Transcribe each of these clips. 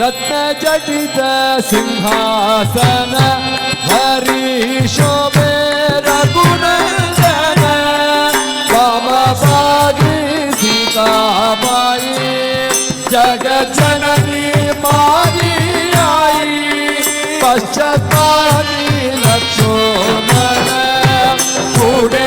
रत्नजटित सिंहासन हरि शोभे रघुनंदन वामभागी सीताबाई जगत जननी मारी आई पश्चातानी लक्ष्मण पुढे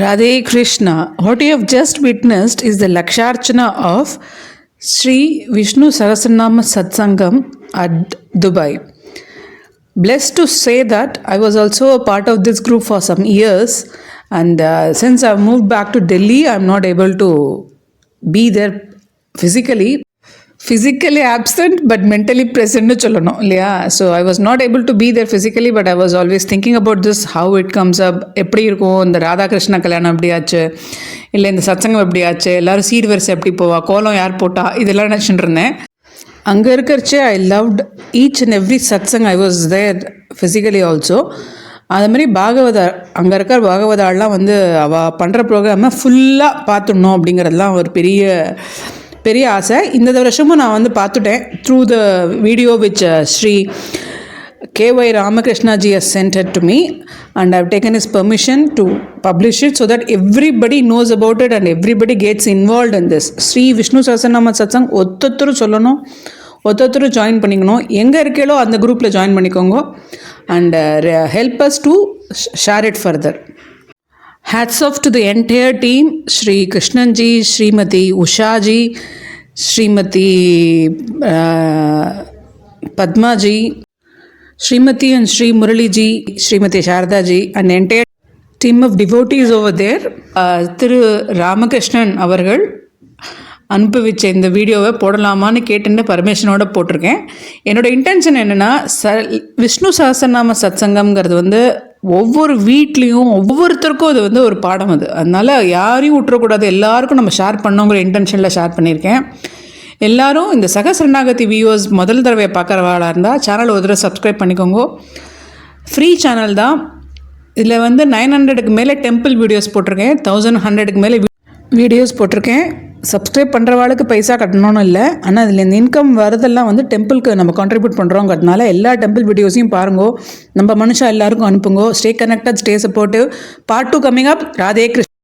Radhe Krishna, what you have just witnessed is the Laksharchana of Sri Vishnu Sahasranama Satsangam at Dubai. Blessed to say that I was also a part of this group for some years, and uh, since I've moved back to Delhi, I'm not able to be there physically. Physically absent but mentally ப்ரெசென்ட்னு சொல்லணும் இல்லையா so I was not able to be there physically but I was always thinking about this how it comes up எப்படி இருக்கும் இந்த ராதாகிருஷ்ண கல்யாணம் எப்படி ஆச்சு இல்லை இந்த சத்சங்கம் எப்படி ஆச்சு எல்லாரும் சீர் வரிசை எப்படி போவா கோலம் யார் போட்டா இதெல்லாம் நினச்சிட்டு இருந்தேன் அங்கே இருக்கிறச்சே I loved each and every satsang I was there physically also அது மாதிரி பாகவதா அங்கே இருக்கிற பாகவதாலாம் வந்து அவள் பண்ணுற ப்ரோக்ராமை ஃபுல்லாக பார்த்துடணும் அப்படிங்கிறதுலாம் ஒரு பெரிய பெரிய ஆசை. இந்த வருஷமும் நான் வந்து பார்த்துட்டேன். Through the video which Shri KY Ramakrishna ji has sent it to me and I've taken his permission to publish it so that everybody knows about it and everybody gets involved in this. Shri Vishnu Sahasranama satsang ஒத்தொத்தரும் சொல்லணும். ஒத்தொத்தரும் join பண்ணிக்கணும். எங்கே இருக்கீங்களோ அந்த குரூப்பில் join பண்ணிக்கோங்க. And help us to share it further Hats off to the entire team Sri Krishnanji, Srimati Ushaji, Srimati uh, Padmaji, Srimati and Sri Muraliji, Srimati Shardaji, and entire team of devotees over there. Uh, Thiru Ramakrishnan அவர்கள் அனுப்பி வச்ச இந்த வீடியோவை போடலாமான்னு கேட்டுன்னு பர்மிஷனோட போட்டிருக்கேன். என்னோட intention என்னென்னா ச விஷ்ணு சஹஸ்ரநாம சத்சங்கம்ங்கிறது வந்து ஒவ்வொரு வீட்லேயும் ஒவ்வொருத்தருக்கும் அது வந்து ஒரு பாடம் அது. அதனால் யாரையும் விட்டுறக்கூடாது. எல்லாருக்கும் நம்ம ஷேர் பண்ணோங்கிற இன்டென்ஷனில் ஷேர் பண்ணியிருக்கேன். எல்லாரும் இந்த சகசரணாகதி வியூவர்ஸ் முதல் தடவை பார்க்குறவாளாக இருந்தால் சேனல் ஒரு தடவை சப்ஸ்கிரைப் பண்ணிக்கோங்க. ஃப்ரீ சேனல் தான். இதில் வந்து நைன் ஹண்ட்ரடுக்கு மேலே டெம்பிள் வீடியோஸ் போட்டிருக்கேன். தௌசண்ட் ஹண்ட்ரடுக்கு மேலே வீடியோஸ் போட்டிருக்கேன். சப்ஸ்கிரைப் பண்ணுறவாளுக்கு பைசா கட்டணும்னு இல்லை. ஆனால் அதில் இந்த இன்கம் வரதெல்லாம் வந்து டெம்பிளுக்கு நம்ம கான்ட்ரிபியூட் பண்ணுறோங்கிறதுனால எல்லா டெம்பிள் வீடியோஸையும் பாருங்கோ. நம்ம மனுஷா எல்லாருக்கும் அனுப்புங்கோ. Stay connected stay supportive part two coming up Radhe Krishna.